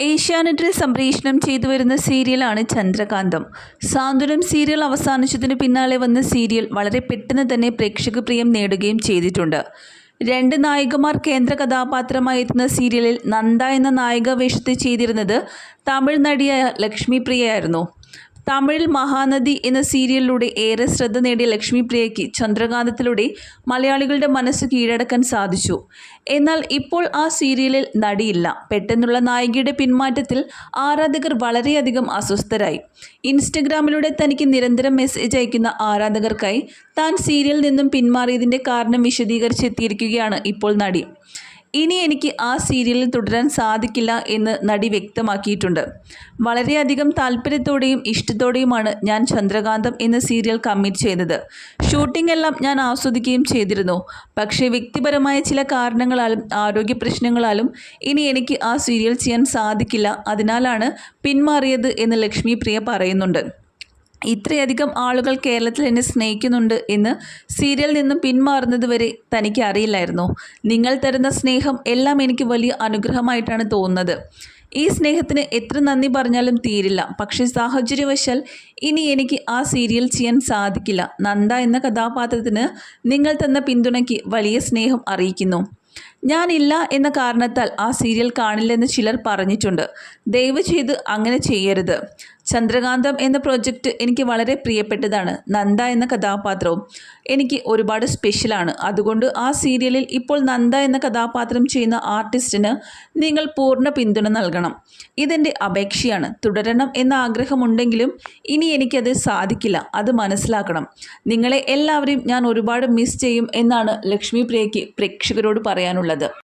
ഏഷ്യാനെറ്റിൽ സംപ്രേഷണം ചെയ്തു വരുന്ന സീരിയലാണ് ചന്ദ്രകാന്തം. സാന്ത്വനം സീരിയൽ അവസാനിച്ചതിന് പിന്നാലെ വന്ന സീരിയൽ വളരെ പെട്ടെന്ന് തന്നെ പ്രേക്ഷക പ്രിയം നേടുകയും ചെയ്തിട്ടുണ്ട്. രണ്ട് നായികമാർ കേന്ദ്ര കഥാപാത്രമായി എത്തുന്ന സീരിയലിൽ നന്ദ എന്ന നായിക വേഷത്തിൽ ചെയ്തിരുന്നത് തമിഴ് നടിയായ ലക്ഷ്മി പ്രിയയായിരുന്നു. തമിഴിൽ മഹാനദി എന്ന സീരിയലിലൂടെ ഏറെ ശ്രദ്ധ നേടിയ ലക്ഷ്മി പ്രിയയ്ക്ക് ചന്ദ്രകാന്തത്തിലൂടെ മലയാളികളുടെ മനസ്സ് കീഴടക്കാൻ സാധിച്ചു. എന്നാൽ ഇപ്പോൾ ആ സീരിയലിൽ നടിയില്ല. പെട്ടെന്നുള്ള നായികയുടെ പിന്മാറ്റത്തിൽ ആരാധകർ വളരെയധികം അസ്വസ്ഥരായി. ഇൻസ്റ്റഗ്രാമിലൂടെ തനിക്ക് നിരന്തരം മെസ്സേജ് അയക്കുന്ന ആരാധകർക്കായി താൻ സീരിയലിൽ നിന്നും പിന്മാറിയതിന്റെ കാരണം വിശദീകരിച്ചെത്തിയിരിക്കുകയാണ് ഇപ്പോൾ നടി. ഇനി എനിക്ക് ആ സീരിയലിൽ തുടരാൻ സാധിക്കില്ല എന്ന് നടി വ്യക്തമാക്കിയിട്ടുണ്ട്. വളരെയധികം താല്പര്യത്തോടെയും ഇഷ്ടത്തോടെയുമാണ് ഞാൻ ചന്ദ്രകാന്തം എന്ന സീരിയൽ കമ്മിറ്റ് ചെയ്തത്. ഷൂട്ടിംഗ് എല്ലാം ഞാൻ ആസ്വദിക്കുകയും ചെയ്തിരുന്നു. പക്ഷേ വ്യക്തിപരമായ ചില കാരണങ്ങളാലും ആരോഗ്യ പ്രശ്നങ്ങളാലും ഇനി എനിക്ക് ആ സീരിയൽ ചെയ്യാൻ സാധിക്കില്ല. അതിനാലാണ് പിന്മാറിയത് എന്ന് ലക്ഷ്മി പ്രിയ പറയുന്നുണ്ട്. ഇത്രയധികം ആളുകൾ കേരളത്തിൽ എന്നെ സ്നേഹിക്കുന്നുണ്ട് എന്ന് സീരിയലിൽ നിന്നും പിന്മാറുന്നത് വരെ തനിക്ക് അറിയില്ലായിരുന്നു. നിങ്ങൾ തരുന്ന സ്നേഹം എല്ലാം എനിക്ക് വലിയ അനുഗ്രഹമായിട്ടാണ് തോന്നുന്നത്. ഈ സ്നേഹത്തിന് എത്ര നന്ദി പറഞ്ഞാലും തീരില്ല. പക്ഷേ സാഹചര്യവശാൽ ഇനി എനിക്ക് ആ സീരിയൽ ചെയ്യാൻ സാധിക്കില്ല. നന്ദ എന്ന കഥാപാത്രത്തിന് നിങ്ങൾ തന്ന പിന്തുണയ്ക്ക് വലിയ സ്നേഹം അറിയിക്കുന്നു. ഞാനില്ല എന്ന കാരണത്താൽ ആ സീരിയൽ കാണില്ലെന്ന് ചിലർ പറഞ്ഞിട്ടുണ്ട്. ദയവ് ചെയ്ത് അങ്ങനെ ചെയ്യരുത്. ചന്ദ്രകാന്തം എന്ന പ്രോജക്റ്റ് എനിക്ക് വളരെ പ്രിയപ്പെട്ടതാണ്. നന്ദ എന്ന കഥാപാത്രവും എനിക്ക് ഒരുപാട് സ്പെഷ്യലാണ് അതുകൊണ്ട് ആ സീരിയലിൽ ഇപ്പോൾ നന്ദ എന്ന കഥാപാത്രം ചെയ്യുന്ന ആർട്ടിസ്റ്റിന് നിങ്ങൾ പൂർണ പിന്തുണ നൽകണം. ഇതെന്റെ അപേക്ഷയാണ്. തുടരണം എന്ന ആഗ്രഹമുണ്ടെങ്കിലും ഇനി എനിക്കത് സാധിക്കില്ല. അത് മനസ്സിലാക്കണം. നിങ്ങളെ എല്ലാവരെയും ഞാൻ ഒരുപാട് മിസ് ചെയ്യും എന്നാണ് ലക്ഷ്മി പ്രിയയ്ക്ക് പ്രേക്ഷകരോട് പറയാനുള്ളത്.